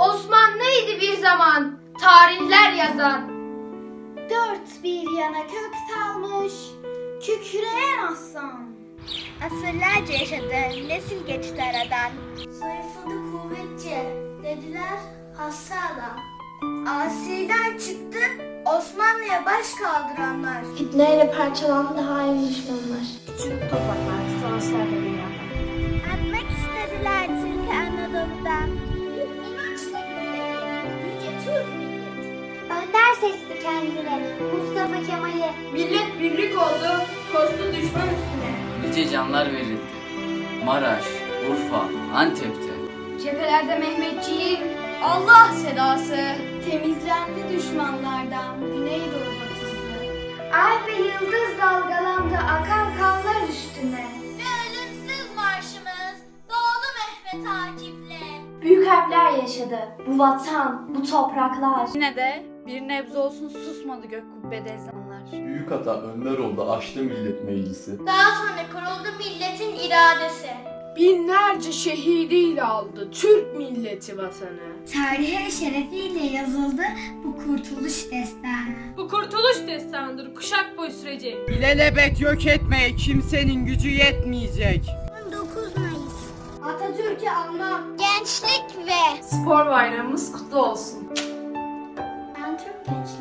Osmanlıydı bir zaman, tarihler yazan. Dört bir yana kök salmış, kükreyen aslan. Asırlarca yaşadı, nesil geçti aradan. Zayıfladı kuvvetçe, dediler hassa adam. Asiden çıktı, Osmanlı'ya baş kaldıranlar. Fitneyle parçalandı hain düşmanlar. Küçük topraklar, savaşlar seçti kendine, Mustafa Kemal'i. Millet birlik oldu, koştu düşman üstüne. Nice canlar verildi. Maraş, Urfa, Antep'te. Cephelerde Mehmetçiğim, Allah sedası. Temizlendi düşmanlardan Güneydoğu batısı. Ay ve yıldız Büyük harpler yaşadı. Bu vatan, bu topraklar. Yine de bir nebze olsun susmadı gök kubbede ezanlar. Büyük hata önder oldu açtı millet meclisi. Daha sonra kuruldu milletin iradesi. Binlerce şehidiyle aldı Türk milleti vatanı. Tarihe şerefiyle yazıldı bu kurtuluş destanı. Bu kurtuluş destanıdır kuşak boyu sürecek. İlelebet yok etmeye kimsenin gücü yetmeyecek. 19 Mayıs Atatürk'ü anma Gençlik ve Spor bayramımız kutlu olsun. Ben Türk gençliği